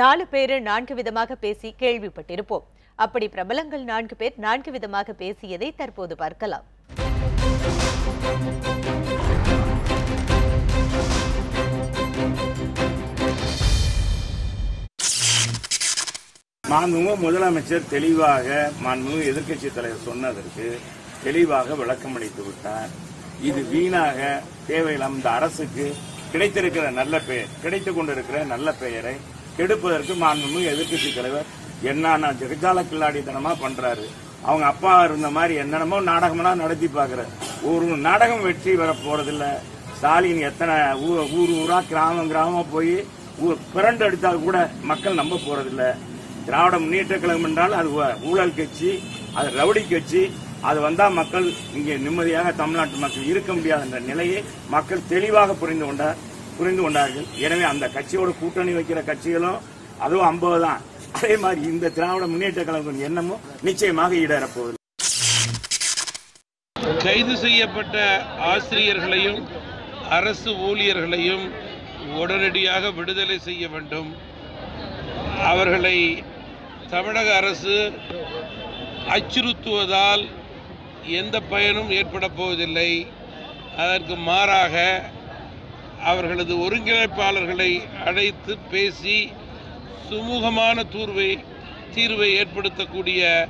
நாலு பேர் நான்கு விதமாக பேசி கேள்விப்பட்டிருப்போம். அப்படி பிரபலங்கள் நான்கு பேர் நான்கு விதமாக பேசியதை தற்போது பார்க்கலாம். மாண்புமிகு முதலமைச்சர் தெளிவாக மாண்புமிகு எதிர்க்கட்சி தலைவர் சொன்னதற்கு தெளிவாக விளக்கம் அளித்து விட்டார். இது வீணாக தேவையில்லாம இந்த அரசுக்கு கிடைத்திருக்கிற நல்ல பெயர் கிடைத்துக் கொண்டிருக்கிற நல்ல பெயரை கெடுப்பதற்கு மாண்புமிகு எதிர்கட்சி தலைவர். என்ன ஜெகஜால கில்லாடித்தனமா பண்றாரு. அவங்க அப்பா இருந்த மாதிரி என்னென்னமோ நாடகமெல்லாம் நடத்தி பாக்குறாரு ஒரு நாடகம் வெற்றி பெற போறதில்ல. ஸ்டாலின் எத்தனை ஊர் ஊரா கிராமம் கிராமமா போய் ஊர் பிறண்டு எடுத்தால் கூட மக்கள் நம்ப போறதில்ல. திராவிட முன்னேற்ற கழகம் என்றால் அது ஊழல் கட்சி அது ரவுடி கட்சி. அது வந்தா மக்கள் இங்கே நிம்மதியாக தமிழ்நாட்டு மக்கள் இருக்க முடியாது என்ற நிலையை மக்கள் தெளிவாக புரிந்து கொண்டார். புரிந்து கொண்டார்கள். எனவே அந்த கட்சியோட கூட்டணி வைக்கிற கட்சிகளும் அதுவும் ஐம்பது தான். அதே மாதிரி இந்த திராவிட முன்னேற்ற கழகம் எண்ணமும் நிச்சயமாக ஈடேறப்போகுது கைது செய்யப்பட்ட ஆசிரியர்களையும் அரசு ஊழியர்களையும் உடனடியாக விடுதலை செய்ய வேண்டும். அவர்களை தமிழக அரசு அச்சுறுத்துவதால் எந்த பயனும் ஏற்பட போவதில்லை. அதற்கு மாறாக அவர்களது ஒருங்கிணைப்பாளர்களை அழைத்து பேசி சுமூகமான தூர்வை தீர்வை ஏற்படுத்தக்கூடிய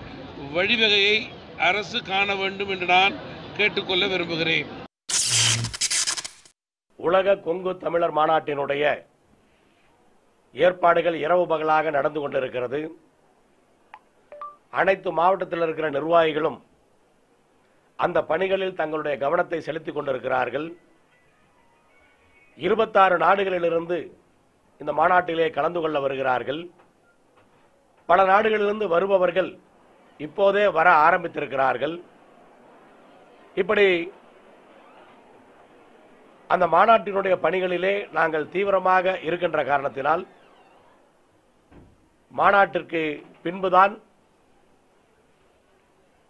வழிவகையை அரசு காண வேண்டும் என்று நான் கேட்டுக்கொள்ள விரும்புகிறேன். உலக கொங்கு தமிழர் மாநாட்டினுடைய ஏற்பாடுகள் இரவு பகலாக நடந்து கொண்டிருக்கிறது. அனைத்து மாவட்டத்தில் இருக்கிற நிர்வாகிகளும் அந்த பணிகளில் தங்களுடைய கவனத்தை செலுத்திக் கொண்டிருக்கிறார்கள். இருபத்தாறு நாடுகளிலிருந்து இந்த மாநாட்டிலே கலந்து கொள்ள வருகிறார்கள். பல நாடுகளிலிருந்து வருபவர்கள் இப்போதே வர ஆரம்பித்திருக்கிறார்கள். இப்படி அந்த மாநாட்டினுடைய பணிகளிலே நாங்கள் தீவிரமாக இருக்கின்ற காரணத்தினால் மாநாட்டிற்கு பின்புதான்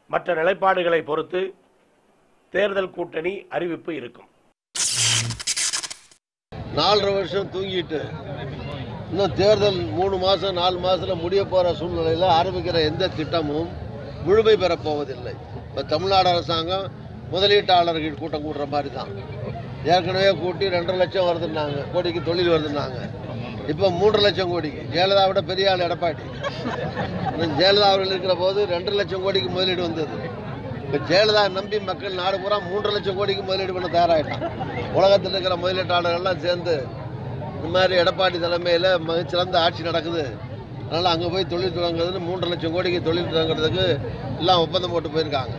மற்ற நிலைப்பாடுகளை பொறுத்து தேர்தல் கூட்டணி அறிவிப்பு இருக்கும். நாலரை வருஷம் தூங்கிட்டு இன்னும் தேர்தல் மூணு மாதம் நாலு மாதத்தில் முடிய போகிற சூழ்நிலையில் ஆரம்பிக்கிற எந்த திட்டமும் முழுமை பெறப்போவதில்லை. இப்போ தமிழ்நாடு அரசாங்கம் முதலீட்டாளர்கள் கூட்டம் கூடுற மாதிரி தான் ஏற்கனவே கூட்டி ரெண்டரை லட்சம் வருதுன்னாங்க கோடிக்கு தொழில் வருதுன்னாங்க. இப்போ மூன்று லட்சம் கோடிக்கு ஜெயலலிதா விட பெரிய ஆள் எடப்பாடி. ஜெயலலிதா அவர்கள் இருக்கிற போது ரெண்டரை லட்சம் கோடிக்கு முதலீடு வந்தது. இப்போ ஜெயலலிதா நம்பி மக்கள் நாடு பூரா மூன்று லட்சம் கோடிக்கு முதலீடு பண்ண தயாராகிட்டான் உலகத்தில் இருக்கிற முதலீட்டாளர்கள்லாம் சேர்ந்து இந்த மாதிரி எடப்பாடி தலைமையில் மிகச்சிறந்த ஆட்சி நடக்குது. அதனால் அங்கே போய் தொழில் தொடங்குறதுன்னு மூன்று லட்சம் கோடிக்கு தொழில் தொடங்குறதுக்கு எல்லாம் ஒப்பந்தம் போட்டு போயிருக்காங்க.